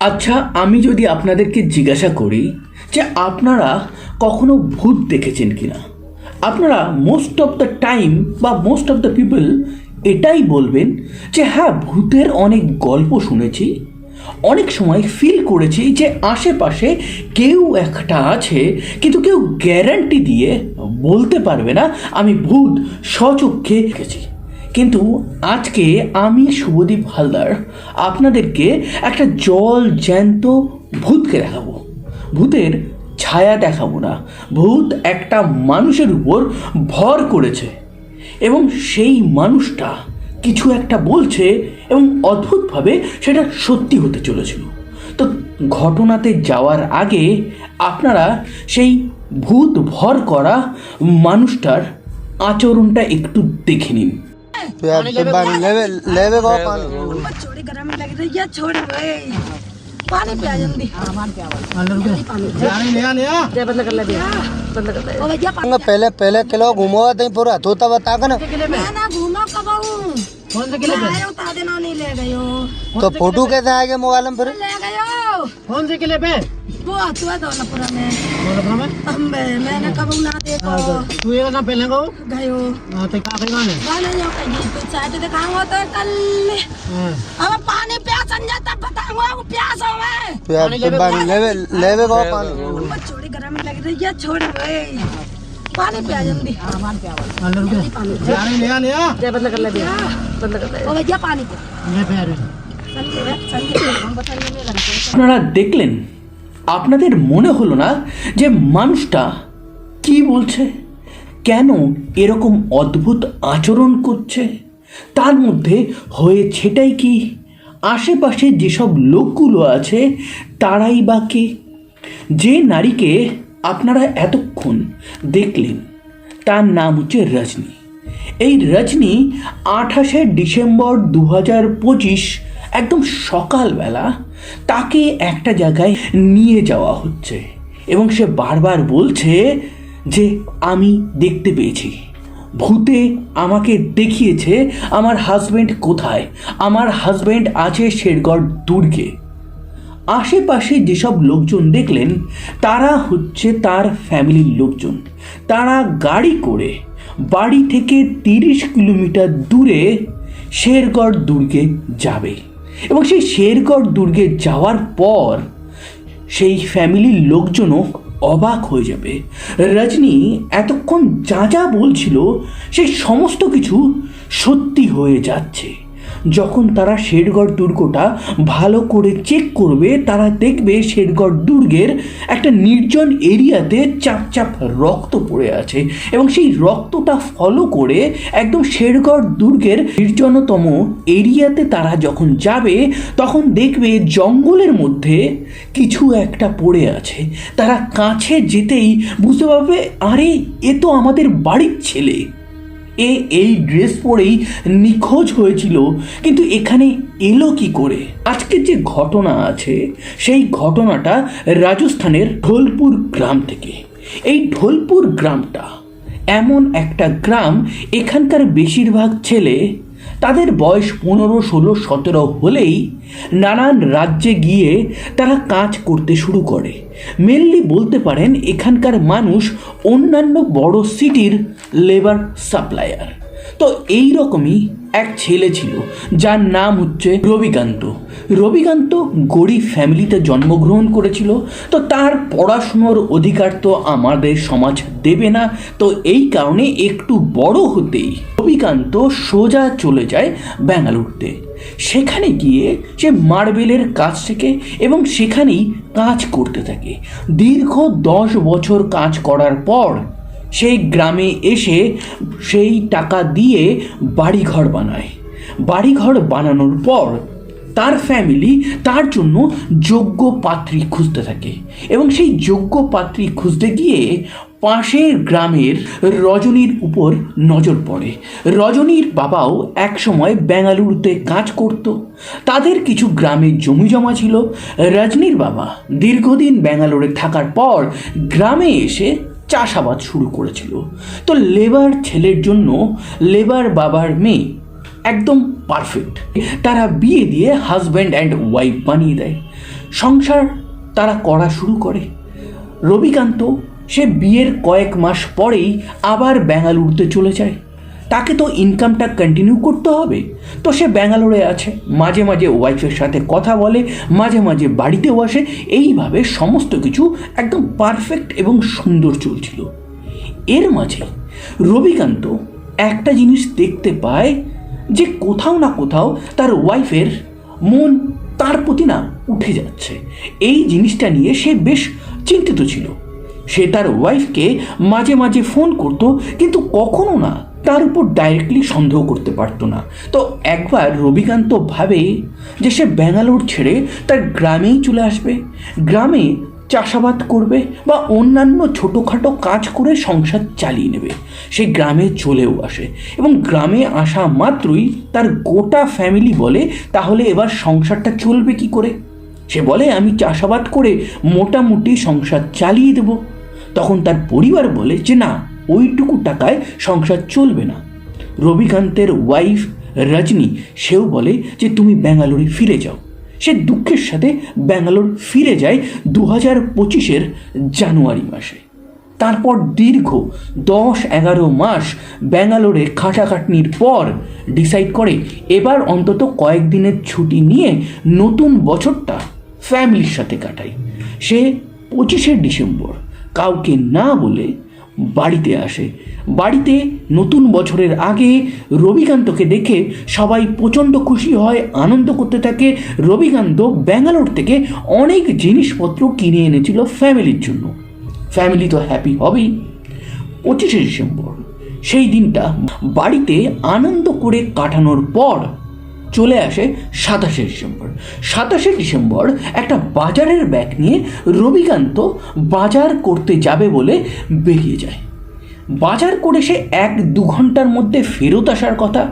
আচ্ছা আমি যদি আপনাদেরকে জিজ্ঞাসা করি যে আপনারা কখনো ভূত দেখেছেন কিনা? আপনারা মোস্ট অফ দ্য টাইম বা মোস্ট অফ দ্য পিপল এটাই বলবেন যে হ্যাঁ ভূতের অনেক গল্প শুনেছি। অনেক সময় ফিল করেছি যে আশেপাশে কেউ একটা আছে, কিন্তু কেউ গ্যারান্টি দিয়ে বলতে পারবে না, আমি ভূত স্বচক্ষে দেখেছি। কিন্তু আজকে আমি শুভদীপ হালদার আপনাদেরকে একটা জল জ্যান্ত ভূতকে দেখাবো। ভূতের ছায়া দেখাবো না। ভূত একটা মানুষের উপর ভর করেছে এবং সেই মানুষটা কিছু একটা বলছে এবং অদ্ভুতভাবে সেটা সত্যি হতে চলেছিল। তো ঘটনাতে যাওয়ার আগে আপনারা সেই ভূত ভর করা মানুষটার আচরণটা একটু দেখে নিন। पानी लेवे लेवे को पानी मत छोड़ी गर्म लग रही है छोड़ भाई पानी पिया जल्दी पानी ले आने आ दे बंद कर ले दिया बंद कर ले ओ भैया पानी पहले पहले किलो घूमो तई पूरा तोता बता कर ना मैं ना घूमा कब आऊं कौन से मैं आया उठा देना नहीं ले गयो तो फ़ोटो कैसे आएगा मोबाइल में फिर ले गयो कौन से किले पे? वो तू है दौलतपुरा में? अम्बे मैंने कब ना देखो। तू ये ना पहले को गयो तो का गाने जो कहीं तो दिखाऊँगा तो कल। अब पानी प्यास तब बताऊँगा वो प्यास हो मैं पानी लेवे लेवे पानी छोड़ी गर्म लग रही है छोड़ भाई पानी पिया जल्दी पानी ले आने आ दे बंद कर ले दिया बंद कर ले ओ भैया पानी पिया ले पे आ रहे संजय संजय हम बताइए मेरा আপনারা দেখলেন আপনাদের মনে হলো না যে মানুষটা কি বলছে কেন এরকম অদ্ভুত আচরণ করছে তার মধ্যে হয়েছেটাই কি আশেপাশে যেসব লোকগুলো আছে তারাই বা কে যে নারীকে আপনারা এতক্ষণ দেখলেন, তার নাম হচ্ছে রজনী। এই রজনী আঠাশে ডিসেম্বর দু হাজার পঁচিশ, একদম সকালবেলা, তাকে একটা জায়গায় নিয়ে যাওয়া হচ্ছে এবং সে বারবার বলছে যে, আমি দেখতে পেয়েছি। ভূতে আমাকে দেখিয়েছে, আমার হাজব্যান্ড কোথায়? আমার হাজব্যান্ড আছে শেরগড় দুর্গে। আশেপাশে যেসব লোকজন দেখলেন, তারা হচ্ছে তার ফ্যামিলির লোকজন। তারা গাড়ি করে বাড়ি থেকে তিরিশ কিলোমিটার দূরে শেরগড় দুর্গে যাবে। এবং সেই শেরগড় দুর্গে যাওয়ার পর সেই ফ্যামিলির লোকজনও অবাক হয়ে যাবে। রজনী এতক্ষণ যা যা বলছিল, সেই সমস্ত কিছু সত্যি হয়ে যাচ্ছে। যখন তারা শেরগড় দুর্গটা ভালো করে চেক করবে, তারা দেখবে শেরগড় দুর্গের একটা নির্জন এরিয়াতে চাপ চাপ রক্ত পড়ে আছে এবং সেই রক্তটা ফলো করে একদম শেরগড় দুর্গের নির্জনতম এরিয়াতে তারা যখন যাবে, তখন দেখবে জঙ্গলের মধ্যে কিছু একটা পড়ে আছে। তারা কাছে যেতেই বুঝতে পারবে, আরে, এ তো আমাদের বাড়ির ছেলে। এ, এই ড্রেস পরেই নিখোঁজ হয়েছিল, কিন্তু এখানে এলো কি করে? আজকের যে ঘটনা আছে, সেই ঘটনাটা রাজস্থানের ঢোলপুর গ্রাম থেকে। এই ঢোলপুর গ্রামটা এমন একটা গ্রাম, এখানকার বেশিরভাগ ছেলে তাদের বয়স পনেরো, ষোলো, সতেরো হলেই নানান রাজ্যে গিয়ে তারা কাজ করতে শুরু করে। মেনলি বলতে পারেন এখানকার মানুষ অন্যান্য বড় সিটির লেবার সাপ্লায়ার তো এই রকমই এক ছেলে ছিল, যার নাম হচ্ছে রবিকান্ত। রবিকান্ত গরিব ফ্যামিলিতে জন্মগ্রহণ করেছিল, তো তার পড়াশুনোর অধিকার তো আমাদের সমাজ দেবে না, তো এই কারণে একটু বড় হতেই রবিকান্ত সোজা চলে যায় ব্যাঙ্গালুরুতে। সেখানে গিয়ে সে মার্বেলের কাজ শেখে এবং সেখানেই কাজ করতে থাকে। দীর্ঘ দশ বছর কাজ করার পর সেই গ্রামে এসে সেই টাকা দিয়ে বাড়িঘর বানায়। বাড়িঘর বানানোর পর তার ফ্যামিলি তার জন্য যোগ্য পাত্রী খুঁজতে থাকে এবং সেই যোগ্য পাত্রী খুঁজতে গিয়ে পাশের গ্রামের রজনীর উপর নজর পড়ে। রজনীর বাবাও একসময় বেঙ্গালুরুতে কাজ করত। তাদের কিছু গ্রামে জমি জমা ছিল। রজনীর বাবা দীর্ঘদিন ব্যাঙ্গালোরে থাকার পর গ্রামে এসে চাষাবাদ শুরু করেছিল। তো লেবার ছেলের জন্য লেবার বাবার মেয়ে একদম পারফেক্ট তারা বিয়ে দিয়ে হাজব্যান্ড অ্যান্ড ওয়াইফ বানিয়ে দেয়। সংসার তারা করা শুরু করে। রবিকান্ত সে বিয়ের কয়েক মাস পরেই আবার ব্যাঙ্গালুরুতে চলে যায়। তাকে তো ইনকামটা কন্টিনিউ করতে হবে। তো সে ব্যাঙ্গালোরে আছে, মাঝে মাঝে ওয়াইফের সাথে কথা বলে, মাঝে মাঝে বাড়িতেও আসে। এইভাবে সমস্ত কিছু একদম পারফেক্ট এবং সুন্দর চলছিল। এর মাঝে রবিকান্ত একটা জিনিস দেখতে পায় যে কোথাও না কোথাও তার ওয়াইফের মন তার প্রতি না উঠে যাচ্ছে। এই জিনিসটা নিয়ে সে বেশ চিন্তিত ছিল। সে তার ওয়াইফকে মাঝে মাঝে ফোন করত, কিন্তু কখনো না তার উপর ডাইরেক্টলি সন্দেহ করতে পারতো না। তো একবার রবিকান্ত ভাবে যে সে ব্যাঙ্গালোর ছেড়ে তার গ্রামেই চলে আসবে। গ্রামে চাষাবাদ করবে বা অন্যান্য ছোটোখাটো কাজ করে সংসার চালিয়ে নেবে। সে গ্রামে চলেও আসে এবং গ্রামে আসা মাত্রই তার গোটা ফ্যামিলি বলে, তাহলে এবার সংসারটা চলবে কি করে? সে বলে, আমি চাষাবাদ করে মোটামুটি সংসার চালিয়ে দেব। তখন তার পরিবার বলে যে, না ওইটুকু টাকায় সংসার চলবে না। রবিকান্তের ওয়াইফ রজনী সেও বলে যে, তুমি ব্যাঙ্গালোরে ফিরে যাও। সে দুঃখের সাথে ব্যাঙ্গালোর ফিরে যায় দু হাজার পঁচিশের জানুয়ারি মাসে। তারপর দীর্ঘ দশ এগারো মাস ব্যাঙ্গালোরে খাটাখাটনির পর ডিসাইড করে, এবার অন্তত কয়েকদিনের ছুটি নিয়ে নতুন বছরটা ফ্যামিলির সাথে কাটায় সে পঁচিশে ডিসেম্বর কাউকে না বলে বাড়িতে আসে। বাড়িতে নতুন বছরের আগে রবিকান্তকে দেখে সবাই প্রচণ্ড খুশি হয়, আনন্দ করতে থাকে। রবিকান্ত ব্যাঙ্গালোর থেকে অনেক জিনিসপত্র কিনে এনেছিল ফ্যামিলির জন্য। ফ্যামিলি তো হ্যাপি হবেই। পঁচিশে ডিসেম্বর, সেই দিনটা বাড়িতে আনন্দ করে কাটানোর পর চলে আসে সাতাশে ডিসেম্বর। সাতাশে ডিসেম্বর একটা বাজারের ব্যাগ নিয়ে রবিকান্ত বাজার করতে যাবে বলে বেরিয়ে যায়। বাজার করে সে এক দু ঘণ্টার মধ্যে ফেরত আসার কথা।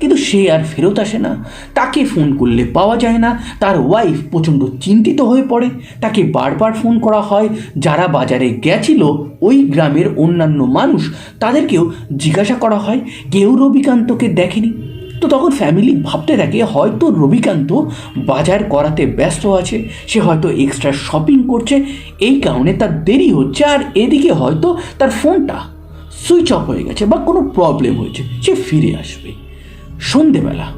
কিন্তু সে আর ফেরত আসে না। তাকে ফোন করলে পাওয়া যায় না। তার ওয়াইফ প্রচণ্ড চিন্তিত হয়ে পড়ে। তাকে বারবার ফোন করা হয়। যারা বাজারে গেছিল, ওই গ্রামের অন্যান্য মানুষ তাদেরকেও জিজ্ঞাসা করা হয়। কেউ রবিকান্তকে দেখেনি। তো তখন ফ্যামিলি ভাবতে থাকে, হয়তো রবিকান্ত বাজার করাতে ব্যস্ত আছে, সে হয়তো এক্সট্রা শপিং করছে, এই কারণে তার দেরি হচ্ছে, আর এদিকে হয়তো তার ফোনটা সুইচ অফ হয়ে গেছে বা কোনো প্রবলেম হয়েছে, সে ফিরে আসবে। সন্ধেবেলা,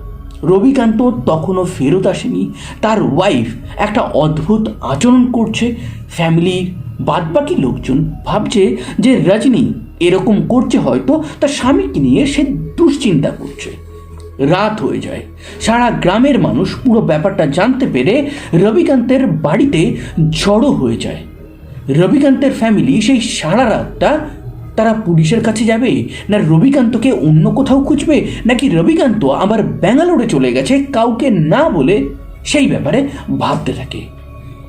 রবিকান্ত তখনও ফেরত আসেনি, তার ওয়াইফ একটা অদ্ভুত আচরণ করছে ফ্যামিলির বাদবাকি লোকজন ভাবছে যে রজনী এরকম করছে হয়তো, তার স্বামীকে নিয়ে সে দুশ্চিন্তা করছে। রাত হয়ে যায়। সারা গ্রামের মানুষ পুরো ব্যাপারটা জানতে পেরে রবিকান্তের বাড়িতে জড়ো হয়ে যায়। রবিকান্তের ফ্যামিলি সেই সারা রাতটা তারা পুলিশের কাছে যাবে? না রবিকান্তকে অন্য কোথাও খুঁজবে? নাকি রবিকান্ত আবার ব্যাঙ্গালোরে চলে গেছে কাউকে না বলে? সেই ব্যাপারে ভাবতে থাকে।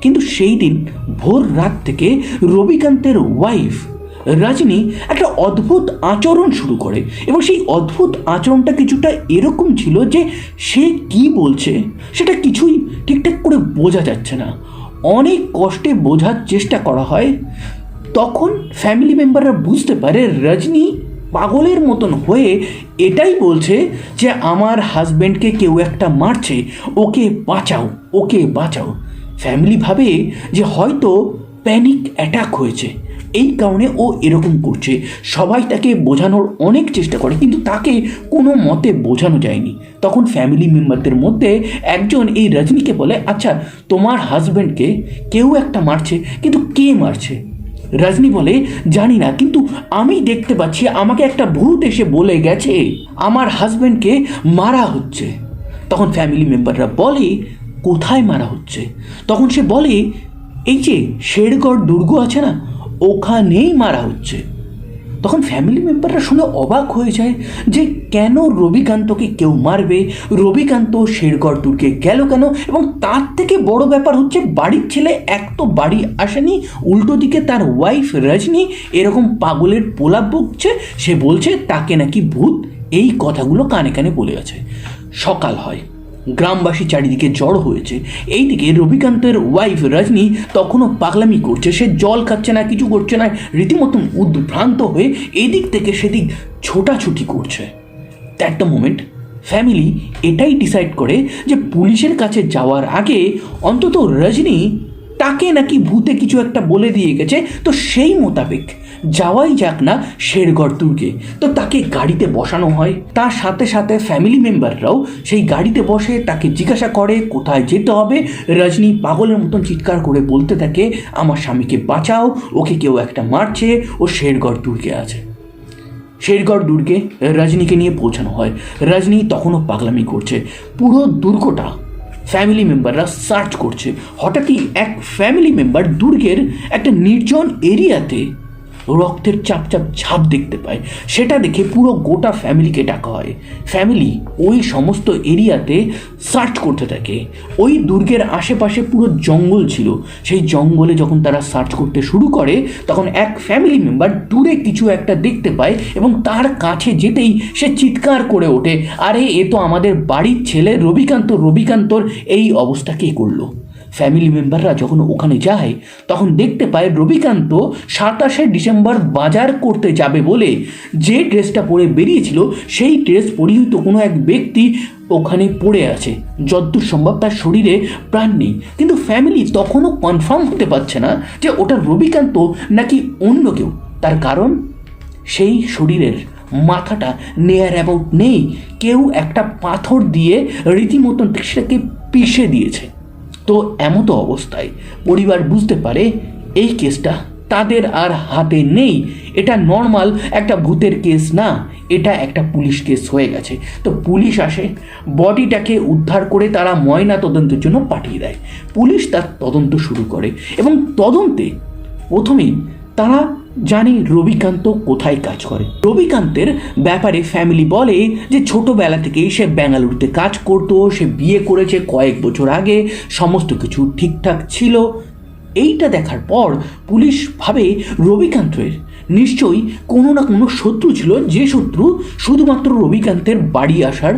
কিন্তু সেই দিন ভোর রাত থেকে রবিকান্তের ওয়াইফ রজনী একটা অদ্ভুত আচরণ শুরু করে এবং সেই অদ্ভুত আচরণটা কিছুটা এরকম ছিল যে সে কি বলছে সেটা কিছুই ঠিকঠাক করে বোঝা যাচ্ছে না। অনেক কষ্টে বোঝার চেষ্টা করা হয়। তখন ফ্যামিলি মেম্বাররা বুঝতে পারে রজনী পাগলের মতন হয়ে এটাই বলছে যে, আমার হাজব্যান্ডকে কেউ একটা মারছে, ওকে বাঁচাও ওকে বাঁচাও। ফ্যামিলি ভাবে যে হয়তো প্যানিক অ্যাটাক হয়েছে। এই কারণে ও এরকম করছে। সবাই তাকে বোঝানোর অনেক চেষ্টা করে, কিন্তু তাকে কোনো মতে বোঝানো যায়নি। তখন ফ্যামিলি মেম্বারদের মধ্যে একজন এই রজনীকে বলে আচ্ছা তোমার হাজব্যান্ডকে কেউ একটা মারছে, কিন্তু কে মারছে? রজনী বলে, জানি না, কিন্তু আমি দেখতে পাচ্ছি আমাকে একটা ভূত এসে বলে গেছে, আমার হাজব্যান্ডকে মারা হচ্ছে। তখন ফ্যামিলি মেম্বাররা বলে, কোথায় মারা হচ্ছে? তখন সে বলে, এই যে, শেরগড় দুর্গ আছে না ওখানেই মারা হচ্ছে। তখন ফ্যামিলি মেম্বাররা শুনে অবাক হয়ে যায় যে কেন রবিকান্তকে কেউ মারবে, রবিকান্ত শেরগড় দুর্গে গেল কেন এবং তার থেকে বড় ব্যাপার হচ্ছে বাড়ির ছেলে এক তো বাড়ি আসেনি, উল্টো দিকে তার ওয়াইফ রজনী এরকম পাগলের পোলাপ বকছে সে বলছে, তাকে নাকি ভূত? এই কথাগুলো কানে কানে বলে আছে সকাল হয়। গ্রামবাসী চারিদিকে জড় হয়েছে। এইদিকে রবিকান্তের ওয়াইফ রজনী তখনও পাগলামি করছে। সে জল খাচ্ছে না, কিছু করছে না রীতিমতন উদ্ভ্রান্ত হয়ে এদিক থেকে সেদিক ছোটাছুটি করছে। দ্যাট দ্য মোমেন্ট ফ্যামিলি এটাই ডিসাইড করে যে পুলিশের কাছে যাওয়ার আগে অন্তত রজনী তাকে নাকি ভূতে কিছু একটা বলে দিয়ে গেছে, তো সেই মোতাবেক যাওয়াই যাক না শেরগড় দুর্গে তো তাকে গাড়িতে বসানো হয়, তার সাথে সাথে ফ্যামিলি মেম্বাররাও সেই গাড়িতে বসে তাকে জিজ্ঞাসা করে, কোথায় যেতে হবে? রজনী পাগলের মতন চিৎকার করে বলতে থাকে, আমার স্বামীকে বাঁচাও, ওকে কেউ একটা মারছে, ও শেরগড় দুর্গে আছে। শেরগড় দুর্গে রজনীকে নিয়ে পৌঁছানো হয়। রজনী তখনও পাগলামি করছে। পুরো দুর্গটা ফ্যামিলি মেম্বাররা সার্চ করছে। হঠাৎই এক ফ্যামিলি মেম্বার দুর্গের একটা নির্জন এরিয়াতে রক্তের চাপ চাপ ছাপ দেখতে পায়। সেটা দেখে পুরো গোটা ফ্যামিলিকে ডাকা হয়। ফ্যামিলি ওই সমস্ত এরিয়াতে সার্চ করতে থাকে। ওই দুর্গের আশেপাশে পুরো জঙ্গল ছিল। সেই জঙ্গলে যখন তারা সার্চ করতে শুরু করে, তখন এক ফ্যামিলি মেম্বার দূরে কিছু একটা দেখতে পায় এবং তার কাছে যেতেই সে চিৎকার করে ওঠে, আরে, এ তো আমাদের বাড়ির ছেলে রবিকান্ত, রবিকান্তর এই অবস্থা কে করল? ফ্যামিলি মেম্বাররা যখন ওখানে যায়, তখন দেখতে পায় রবিকান্ত সাতাশে ডিসেম্বর বাজার করতে যাবে বলে যে ড্রেসটা পরে বেরিয়েছিল, সেই ড্রেস পরিহিত কোনো এক ব্যক্তি ওখানে পড়ে আছে। যদ্দূর সম্ভব তার শরীরে প্রাণ নেই। কিন্তু ফ্যামিলি তখনও কনফার্ম হতে পারছে না যে ওটা রবিকান্ত নাকি অন্য কেউ। তার কারণ, সেই শরীরের মাথাটা নেয়ার অ্যাবাউট নেই। কেউ একটা পাথর দিয়ে রীতিমতন সেটাকে পিষে দিয়েছে। তো এমতো অবস্থায় পরিবার বুঝতে পারে এই কেসটা তাদের আর হাতে নেই। এটা নর্মাল একটা ভূতের কেস না, এটা একটা পুলিশ কেস হয়ে গেছে। তো পুলিশ আসে, বডিটাকে উদ্ধার করে তারা ময়না তদন্তের জন্য পাঠিয়ে দেয়। পুলিশ তার তদন্ত শুরু করে এবং তদন্তে প্রথমেই তারা জানে রবিকান্ত কোথায় কাজ করে। রবিকান্তের ব্যাপারে ফ্যামিলি বলে যে ছোটবেলা থেকেই সে বেঙ্গালুরুতে কাজ করতো, সে বিয়ে করেছে কয়েক বছর আগে, সমস্ত কিছু ঠিকঠাক ছিল। এইটা দেখার পর পুলিশ ভাবে রবিকান্তের নিশ্চয়ই কোনো না কোনো শত্রু ছিল, যে শত্রু শুধুমাত্র রবিকান্তের বাড়ি আসার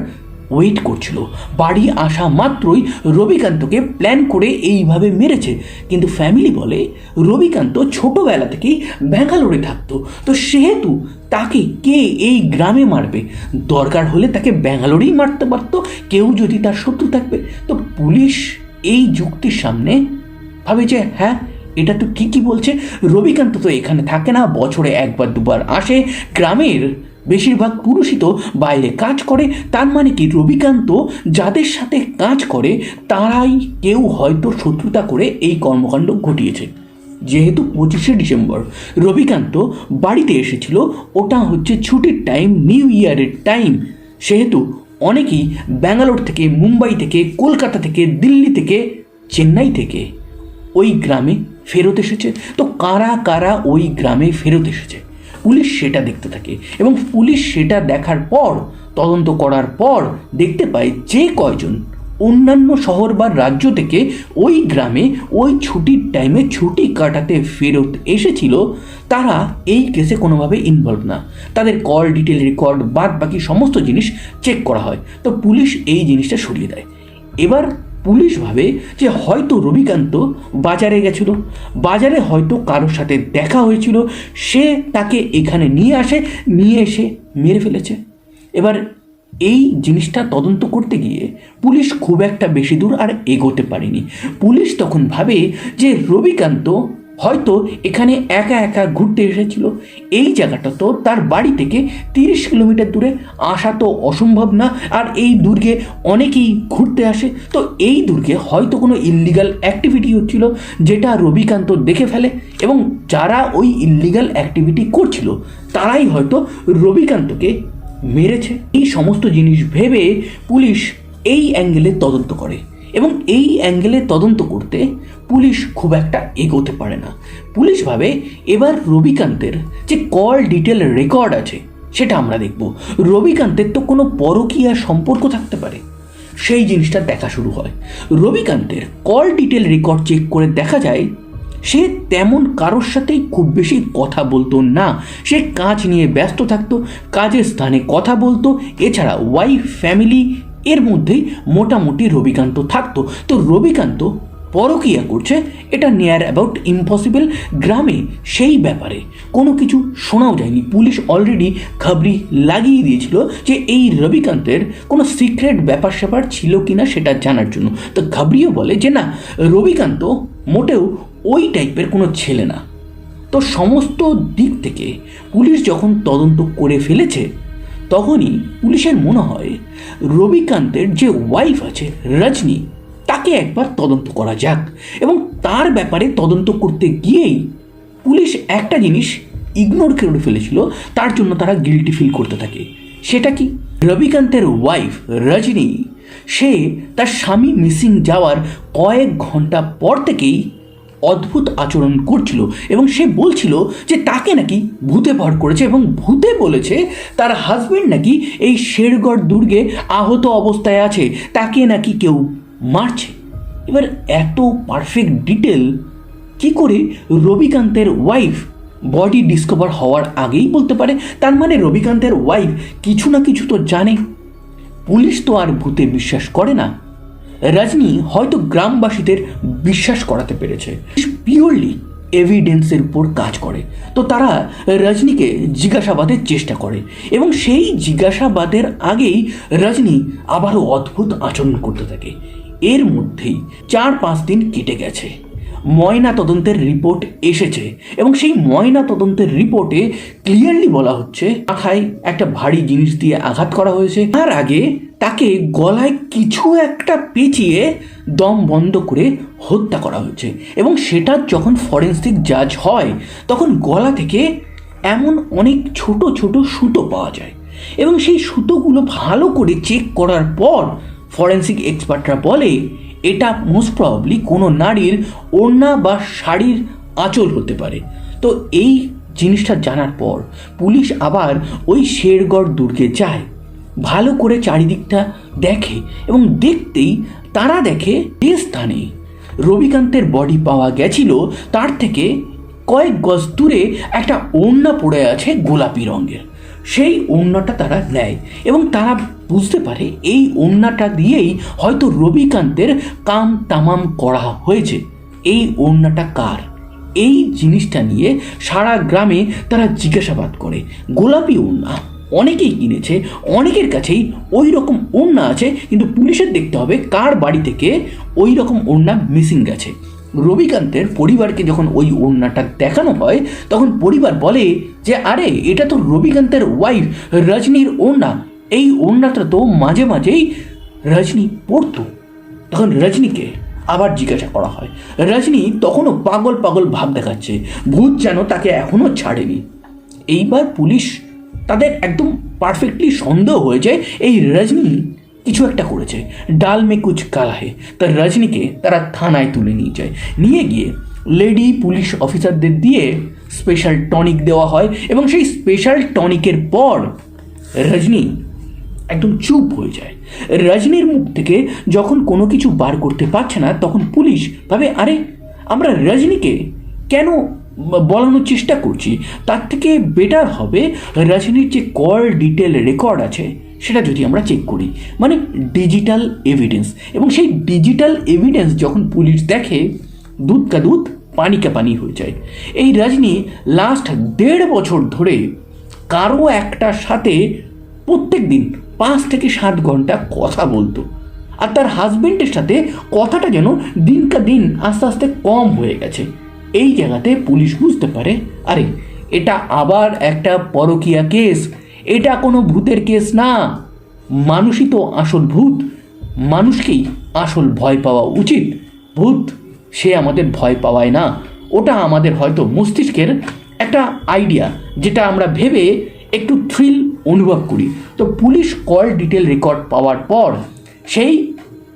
ওয়েট করছিল। বাড়ি আসা মাত্রই রবিকান্তকে প্ল্যান করে এইভাবে মেরেছে। কিন্তু ফ্যামিলি বলে, রবিকান্ত ছোটবেলা থেকেই ব্যাঙ্গালোরে থাকতো। তো সেহেতু তাকে কে এই গ্রামে মারবে? দরকার হলে তাকে ব্যাঙ্গালোরেই মারতে পারতো। কেউ যদি তার শত্রু থাকবে। তো পুলিশ এই যুক্তির সামনে ভাবে যে হ্যাঁ এটা তো ঠিকই বলছে। রবিকান্ত তো এখানে থাকে না, বছরে একবার দুবার আসে। গ্রামের বেশিরভাগ পুরুষই তো বাইরে কাজ করে, তার মানে কি রবিকান্ত যাদের সাথে কাজ করে, তারাই কেউ হয়তো শত্রুতা করে এই কর্মকাণ্ড ঘটিয়েছে। যেহেতু পঁচিশে ডিসেম্বর, রবিকান্ত বাড়িতে এসেছিল, ওটা হচ্ছে ছুটির টাইম নিউ ইয়ারের টাইম সেহেতু অনেকেই ব্যাঙ্গালোর থেকে, মুম্বাই থেকে, কলকাতা থেকে, দিল্লি থেকে, চেন্নাই থেকে ওই গ্রামে ফেরত এসেছে। তো কারা কারা ওই গ্রামে ফেরত এসেছে? পুলিশ সেটা দেখতে থাকে এবং পুলিশ সেটা দেখার পর, তদন্ত করার পর দেখতে পায় যে কয়জন অন্যান্য শহর বা রাজ্য থেকে ওই গ্রামে ওই ছুটির টাইমে ছুটি কাটাতে ফেরত এসেছিল, তারা এই কেসে কোনোভাবে ইনভলভ না। তাদের কল ডিটেল রেকর্ড বাদ বাকি সমস্ত জিনিস চেক করা হয়। তো পুলিশ এই জিনিসটা সরিয়ে দেয়। এবার পুলিশ ভাবে যে হয়তো রবিকান্ত বাজারে গেছিল। বাজারে হয়তো কারোর সাথে দেখা হয়েছিল। সে তাকে এখানে নিয়ে আসে, নিয়ে এসে মেরে ফেলেছে। এবার এই জিনিসটা তদন্ত করতে গিয়ে পুলিশ খুব একটা বেশি দূর আর এগোতে পারেনি। পুলিশ তখন ভাবে যে রবিকান্ত হয়তো এখানে একা একা ঘুরতে এসেছিল। এই জায়গাটা তো তার বাড়ি থেকে তিরিশ কিলোমিটার দূরে আসা তো অসম্ভব না, আর এই দুর্গে অনেকেই ঘুরতে আসে। তো এই দুর্গে হয়তো কোনো ইল্লিগাল অ্যাক্টিভিটি হচ্ছিল, যেটা রবিকান্ত দেখে ফেলে, এবং যারা ওই ইল্লিগাল অ্যাক্টিভিটি করছিল, তারাই হয়তো রবিকান্তকে মেরেছে। এই সমস্ত জিনিস ভেবে পুলিশ এই অ্যাঙ্গেলে তদন্ত করে। এবং এই অ্যাঙ্গেলে তদন্ত করতে পুলিশ খুব একটা এগোতে পারে না। পুলিশ ভাবে এবার রবিকান্তের যে কল ডিটেল রেকর্ড আছে, সেটা আমরা দেখব। রবিকান্তের তো কোনো পরকীয়া সম্পর্ক থাকতে পারে। সেই জিনিসটা দেখা শুরু হয়। রবিকান্তের কল ডিটেল রেকর্ড চেক করে দেখা যায়, সে তেমন কারোর সাথেই খুব বেশি কথা বলতো না। সে কাজ নিয়ে ব্যস্ত থাকতো, কাজের স্থানে কথা বলতো। এছাড়া ওয়াইফ ফ্যামিলি এর মধ্যেই মোটামুটি রবিকান্ত থাকতো। তো রবিকান্ত পরকিয়া করছে, এটা নিয়ার অ্যাবাউট ইম্পসিবল গ্রামে সেই ব্যাপারে। কোনো কিছু শোনাও যায়নি। পুলিশ অলরেডি খাবরি লাগিয়ে দিয়েছিল যে এই রবিকান্তের কোনো সিক্রেট ব্যাপার স্যাপার ছিল কি না সেটা জানার জন্য। তো খাবরিও বলে যে না, রবিকান্ত মোটেও ওই টাইপের কোনো ছেলে না। তো সমস্ত দিক থেকে পুলিশ যখন তদন্ত করে ফেলেছে তখনই পুলিশের মনে হয় রবিকান্তের যে ওয়াইফ আছে রজনী, তাকে একবার তদন্ত করা যাক এবং তার ব্যাপারে তদন্ত করতে গিয়েই পুলিশ একটা জিনিস ইগনোর করে ফেলেছিল, তার জন্য তারা গিলটি ফিল করতে থাকে। সেটা কি? রবিকান্তের ওয়াইফ রজনী, সে তার স্বামী মিসিং যাওয়ার কয়েক ঘণ্টা পর থেকেই অদ্ভুত আচরণ করছিল এবং সে বলছিল যে তাকে নাকি ভূতে ভর করেছে এবং ভূতে বলেছে তার হাজব্যান্ড নাকি এই শেরগড় দুর্গে আহত অবস্থায় আছে, তাকে নাকি কেউ মারছে। এবার এত পারফেক্ট ডিটেল কি করে রবিকান্তের ওয়াইফ বডি ডিসকভার হওয়ার আগেই বলতে পারে? তার মানে রবিকান্তের ওয়াইফ কিছু না কিছু তো জানে। পুলিশ তো আর ভূতে বিশ্বাস করে না। রজনী হয়তো গ্রামবাসীদের বিশ্বাস করাতে পেরেছে। পিওরলি এভিডেন্সের উপর কাজ করে। তো তারা রজনীকে জিজ্ঞাসাবাদের চেষ্টা করে এবং সেই জিজ্ঞাসাবাদের আগেই রজনী আবারও অদ্ভুত আচরণ করতে থাকে। এর মধ্যেই চার পাঁচ দিন কেটে গেছে। ময়না তদন্তের রিপোর্ট এসেছে এবং সেই ময়না তদন্তের রিপোর্টে ক্লিয়ারলি বলা হচ্ছে, মাথায় একটা ভারী জিনিস দিয়ে আঘাত করা হয়েছে। তার আগে তাকে গলায় কিছু একটা পেঁচিয়ে দম বন্ধ করে হত্যা করা হয়েছে। এবং সেটা যখন ফরেন্সিক জাজ হয়, তখন গলা থেকে এমন অনেক ছোট ছোট সুতো পাওয়া যায়। এবং সেই সুতোগুলো ভালো করে চেক করার পর ফরেন্সিক এক্সপার্টরা বলে, এটা মোস্ট প্রবাবলি কোনো নারীর ওড়না বা শাড়ির আঁচল হতে পারে। তো এই জিনিসটা জানার পর পুলিশ আবার ওই শেরগড় দুর্গে যায়। ভালো করে চারিদিকটা দেখে এবং দেখতেই তারা দেখে যে স্থানে রবিকান্তের বডি পাওয়া গেছিল, তার থেকে কয়েক গজ দূরে একটা ওড়না পড়ে আছে গোলাপি রঙের। সেই ওড়নাটা তারা নেয় এবং তারা বুঝতে পারে এই ওড়নাটা দিয়েই হয়তো রবিকান্তের কাম তামাম করা হয়েছে। এই ওড়নাটা কার? এই জিনিসটা নিয়ে সারা গ্রামে তারা জিজ্ঞাসাবাদ করে। গোলাপি ওড়না। অনেকেই কিনেছে, অনেকের কাছেই ওই রকম ওড়না আছে, কিন্তু পুলিশের দেখতে হবে কার বাড়ি থেকে ওই রকম ওড়না মিসিং গেছে। রবিকান্তের পরিবারকে যখন ওই ওড়নাটা দেখানো হয়, তখন পরিবার বলে যে, আরে, এটা তো রবিকান্তের ওয়াইফ রজনীর ওড়না। এই ওড়নাটা তো মাঝে মাঝেই রজনী পড়তো তখন রজনীকে আবার জিজ্ঞাসা করা হয়। রজনী তখনও পাগল পাগল ভাব দেখাচ্ছে, ভূত যেন তাকে এখনও ছাড়েনি। এইবার পুলিশ তাদের একদম পারফেক্টলি সন্দেহ হয়ে যায়, এই রজনী কিছু একটা করেছে। ডাল মে কুচ কালা হে, তা রজনীকে তারা থানায় তুলে নিয়ে যায়। নিয়ে গিয়ে লেডি পুলিশ অফিসারদের দিয়ে স্পেশাল টনিক দেওয়া হয় এবং সেই স্পেশাল টনিকের পর রজনী একদম চুপ হয়ে যায়। রজনীর মুখ থেকে যখন কোনো কিছু বার করতে পারছে না, তখন পুলিশ ভাবে, আরে, আমরা রজনীকে কেন বলানোর চেষ্টা করছি, তার থেকে বেটার হবে রজনীর যে কল ডিটেল রেকর্ড আছে, সেটা যদি আমরা চেক করি। মানে ডিজিটাল এভিডেন্স এবং সেই ডিজিটাল এভিডেন্স যখন পুলিশ দেখে, দুধ কা দুধ, পানি কা পানি হয়ে যায়। এই রজনী লাস্ট দেড় বছর ধরে কারও একটার সাথে প্রত্যেক দিন পাঁচ থেকে সাত ঘণ্টা কথা বলতো। আর তার হাজবেন্ডের সাথে কথাটা যেন দিনকা দিন আস্তে আস্তে কম হয়ে গেছে। এই জায়গাতে পুলিশ বুঝতে পারে, আরে, এটা আবার একটা পরকীয়া কেস, এটা কোনো ভূতের কেস না। মানুষই তো আসল ভূত, মানুষকেই আসল ভয় পাওয়া উচিত। ভূত, সে আমাদের ভয় পাওয়ায় না। ওটা আমাদের হয়তো মস্তিষ্কের একটা আইডিয়া যেটা আমরা ভেবে একটু থ্রিল অনুভব করি। তো পুলিশ কল ডিটেল রেকর্ড পাওয়ার পর, সেই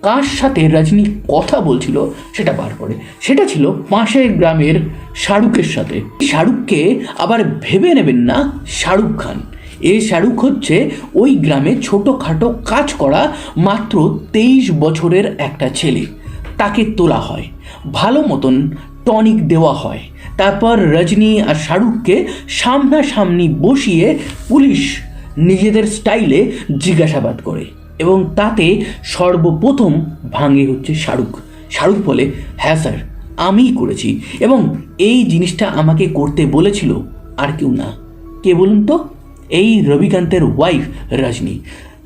কার সাথে রজনী কথা বলছিল সেটা বার করে। সেটা ছিল পাশের গ্রামের শাহরুখের সাথে। শাহরুখকে আবার ভেবে নেবেন না, শাহরুখ খান। এ শাহরুখ হচ্ছে ওই গ্রামে ছোটোখাটো কাজ করা মাত্র তেইশ বছরের একটা ছেলে। তাকে তোলা হয়। ভালো মতন টনিক দেওয়া হয়। তারপর রজনী আর শাহরুখকে সামনাসামনি বসিয়ে পুলিশ নিজেদের স্টাইলে জিজ্ঞাসাবাদ করে। এবং তাতে সর্বপ্রথম ভাঙে হচ্ছে শাহরুখ। শাহরুখ বলে হ্যাঁ স্যার, আমিই করেছি। এবং এই জিনিসটা আমাকে করতে বলেছিল আর কেউ না। কে বলুন তো? এই রবিকান্তের ওয়াইফ রজনী।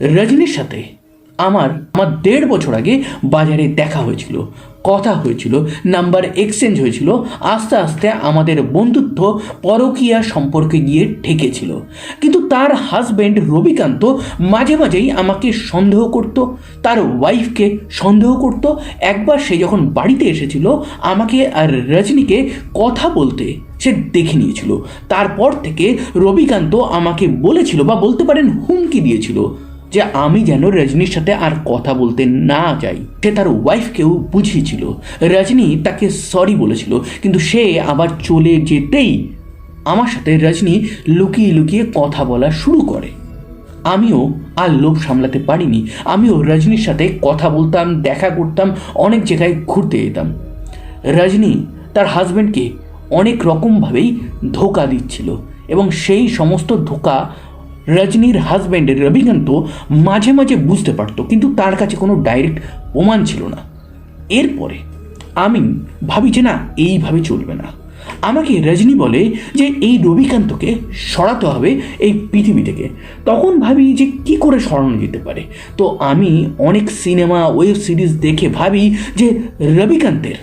রজনীর সাথে আমার আমার দেড় বছর আগে বাজারে দেখা হয়েছিল, কথা হয়েছিল নাম্বার এক্সচেঞ্জ হয়েছিল, আস্তে আস্তে আমাদের বন্ধুত্ব পরকীয়া সম্পর্কে গিয়ে ঠেকেছিল। কিন্তু তার হাজব্যান্ড রবিকান্ত মাঝে মাঝেই আমাকে সন্দেহ করত, তার ওয়াইফকে সন্দেহ করত। একবার সে যখন বাড়িতে এসেছিল, আমাকে আর রজনীকে কথা বলতে সে দেখে নিয়েছিল। তারপর থেকে রবিকান্ত আমাকে বলেছিল বা বলতে পারেন হুমকি দিয়েছিল যে আমি যেন রজনীর সাথে আর কথা বলতে না যাই। সে তার ওয়াইফকেও বুঝিয়েছিল। রজনী তাকে সরি বলেছিল, কিন্তু সে আবার চলে যেতেই আমার সাথে রজনী লুকিয়ে লুকিয়ে কথা বলা শুরু করে। আমিও আর লোভ সামলাতে পারিনি। আমিও রজনীর সাথে কথা বলতাম, দেখা করতাম, অনেক জায়গায় ঘুরতে যেতাম। রজনী তার হাজব্যান্ডকে অনেক রকমভাবেই ধোকা দিচ্ছিল এবং সেই সমস্ত ধোকা রজনীর হাজব্যান্ড রবিকান্ত মাঝে মাঝে বুঝতে পারতো, কিন্তু তার কাছে কোনো ডাইরেক্ট প্রমাণ ছিল না। এরপরে আমি ভাবি যে না, এইভাবে চলবে না। আমাকে রজনী বলে যে এই রবিকান্তকে সরাতে হবে এই পৃথিবী থেকে। তখন ভাবি যে কি করে সরানো যেতে পারে? তো আমি অনেক সিনেমা ওয়েব সিরিজ দেখে ভাবি যে রবিকান্তের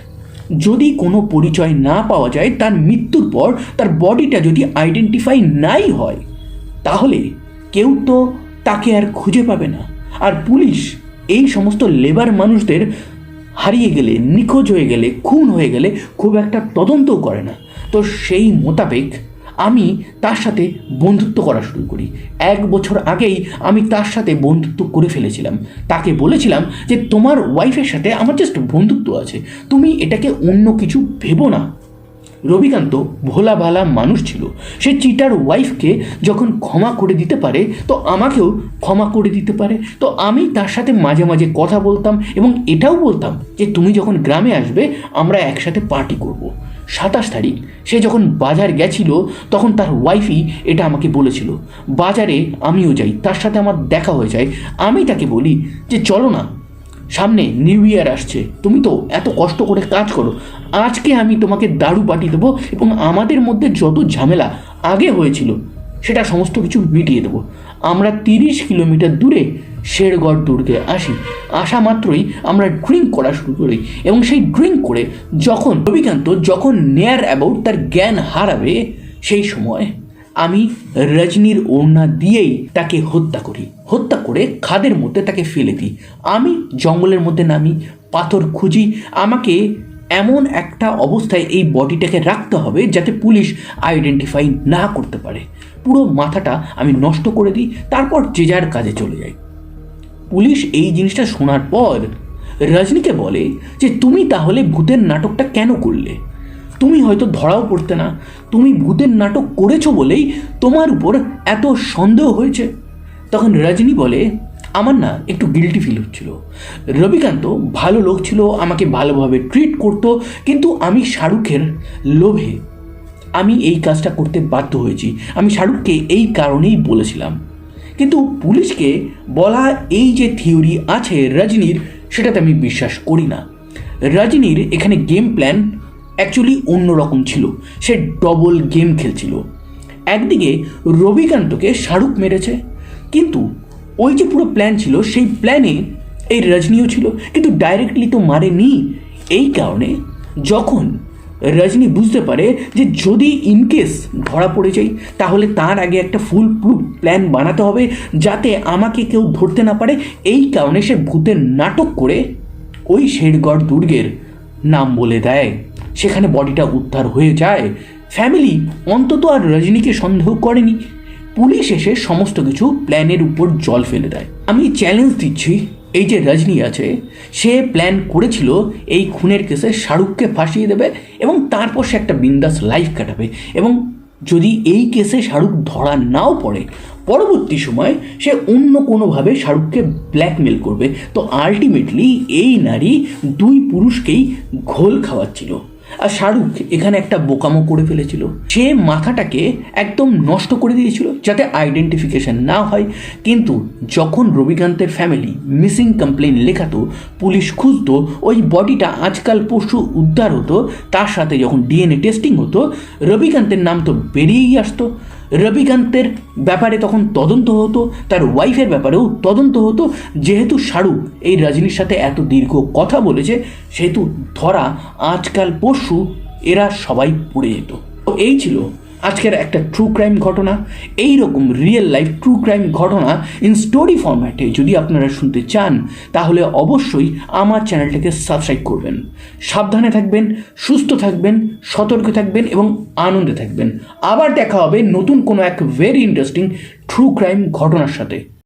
যদি কোনো পরিচয় না পাওয়া যায়, তার মৃত্যুর পর তার বডিটা যদি আইডেন্টিফাই নাই হয় তাহলে কেউ তো তাকে আর খুঁজে পাবে না। আর পুলিশ এই সমস্ত লেবার মানুষদের হারিয়ে গেলে, নিখোঁজ হয়ে গেলে, খুন হয়ে গেলে খুব একটা তদন্তও করে না। তো সেই মোতাবেক আমি তার সাথে বন্ধুত্ব করা শুরু করি। এক বছর আগেই আমি তার সাথে বন্ধুত্ব করে ফেলেছিলাম। তাকে বলেছিলাম যে, তোমার ওয়াইফের সাথে আমার জাস্ট বন্ধুত্ব আছে। তুমি এটাকে অন্য কিছু ভেবো না। রবিকান্ত ভোলা ভালা মানুষ ছিল। সে চিটার ওয়াইফকে যখন ক্ষমা করে দিতে পারে, তো আমাকেও ক্ষমা করে দিতে পারে। তো আমি তার সাথে মাঝে মাঝে কথা বলতাম এবং এটাও বলতাম যে, তুমি যখন গ্রামে আসবে, আমরা একসাথে পার্টি করব। সাতাশ তারিখ, সে যখন বাজার গেছিল, তখন তার ওয়াইফই এটা আমাকে বলেছিল, বাজারে আমিও যাই, তার সাথে আমার দেখা হয়ে যায়। আমি তাকে বলি যে, চলো না সামনে নিউ ইয়ার আসছে। তুমি তো এত কষ্ট করে কাজ করো। আজকে আমি তোমাকে দারু পাঠিয়ে দেবো এবং আমাদের মধ্যে যত ঝামেলা আগে হয়েছিল, সেটা সমস্ত কিছু মিটিয়ে দেবো। আমরা তিরিশ কিলোমিটার দূরে শেরগড় দুর্গে আসি। আসা মাত্রই আমরা ড্রিঙ্ক করা শুরু করি এবং সেই ড্রিঙ্ক করে যখন রবিকান্ত, যখন নেয়ার অ্যাবাউট তার জ্ঞান হারাবে সেই সময় আমি রজনীর ওড়না দিয়েই তাকে হত্যা করি। হত্যা করে খাদের মধ্যে তাকে ফেলে দিই। আমি জঙ্গলের মধ্যে নামি, পাথর খুঁজি। আমাকে এমন একটা অবস্থায় এই বডিটাকে রাখতে হবে যাতে পুলিশ আইডেন্টিফাই না করতে পারে। পুরো মাথাটা আমি নষ্ট করে দিই, তারপর যে যার কাজে চলে যাই। পুলিশ এই জিনিসটা শোনার পর রজনীকে বলে যে, তুমি তাহলে ভূতের নাটকটা কেন করলে? তুমি হয়তো ধরাও পড়তে না। তুমি ভূতের নাটক করেছ বলেই তোমার উপর এত সন্দেহ হয়েছে। তখন রজনী বলে, আমার না একটু গিল্টি ফিল হচ্ছিল। রবিকান্ত ভালো লোক ছিল, আমাকে ভালোভাবে ট্রিট করতো, কিন্তু আমি শাহরুখের লোভে। আমি এই কাজটা করতে বাধ্য হয়েছি। আমি শাহরুখকে এই কারণেই বলেছিলাম। কিন্তু পুলিশকে বলা এই যে থিওরি আছে রজনীর, সেটাতে আমি বিশ্বাস করি না। রজনীর এখানে গেম প্ল্যান অ্যাকচুয়ালি অন্যরকম ছিল। সে ডবল গেম খেলছিল। একদিকে রবিকান্তকে শাহরুখ মেরেছে, কিন্তু ওই যে পুরো প্ল্যান ছিল, সেই প্ল্যানে এই রজনীও ছিল, কিন্তু ডাইরেক্টলি তো মারেনি। এই কারণে যখন রজনী বুঝতে পারে যে যদি ইনকেস ধরা পড়ে যাই, তাহলে তার আগে একটা ফুল প্রুফ প্ল্যান বানাতে হবে, যাতে আমাকে কেউ ধরতে না পারে। এই কারণে সে ভূতের নাটক করে ওই শেরগড় দুর্গের নাম বলে দেয়। সেখানে বডিটা উদ্ধার হয়ে যায়। ফ্যামিলি অন্তত আর রজনীকে সন্দেহ করেনি। পুলিশ এসে সমস্ত কিছু প্ল্যানের উপর জল ফেলে দেয়। আমি চ্যালেঞ্জ দিচ্ছি, এই যে রজনী আছে, সে প্ল্যান করেছিল এই খুনের কেসে শাহরুখকে ফাঁসিয়ে দেবে এবং তারপর সে একটা বিন্দাস লাইফ কাটাবে এবং যদি এই কেসে শাহরুখ ধরা নাও পড়ে, পরবর্তী সময় সে অন্য কোনোভাবে শাহরুখকে ব্ল্যাকমেল করবে। তো আলটিমেটলি এই নারী দুই পুরুষকেই ঘোল খাওয়াচ্ছিল। আর শাহরুখ এখানে একটা বোকামো করে ফেলেছিল। সে মাথাটাকে একদম নষ্ট করে দিয়েছিল যাতে আইডেন্টিফিকেশন না হয়। কিন্তু যখন রবিকান্তের ফ্যামিলি মিসিং কমপ্লেন লেখাতো, পুলিশ খুঁজত, ওই বডিটা আজকাল পশু উদ্ধার হতো, তার সাথে যখন ডিএনএ টেস্টিং হতো, রবিকান্তের নাম তো বেরিয়েই আসতো। রবিকান্তের ব্যাপারে তখন তদন্ত হতো, তার ওয়াইফের ব্যাপারেও তদন্ত হতো। যেহেতু শাহরুখ এই রজনীর সাথে এত দীর্ঘ কথা বলেছে, সেহেতু ধরা আজকাল পরশু এরা সবাই পড়ে যেত। তো এই ছিল আজকের একটা ট্রু ক্রাইম ঘটনা এই রকম রিয়েল লাইফ ট্রু ক্রাইম ঘটনা ইন স্টোরি ফরম্যাটে যদি আপনারা শুনতে চান, তাহলে অবশ্যই আমার চ্যানেলটাকে সাবস্ক্রাইব করবেন। সাবধানে থাকবেন, সুস্থ থাকবেন, সতর্ক থাকবেন এবং আনন্দে থাকবেন। আবার দেখা হবে নতুন কোনো এক ভেরি ইন্টারেস্টিং ট্রু ক্রাইম ঘটনার সাথে।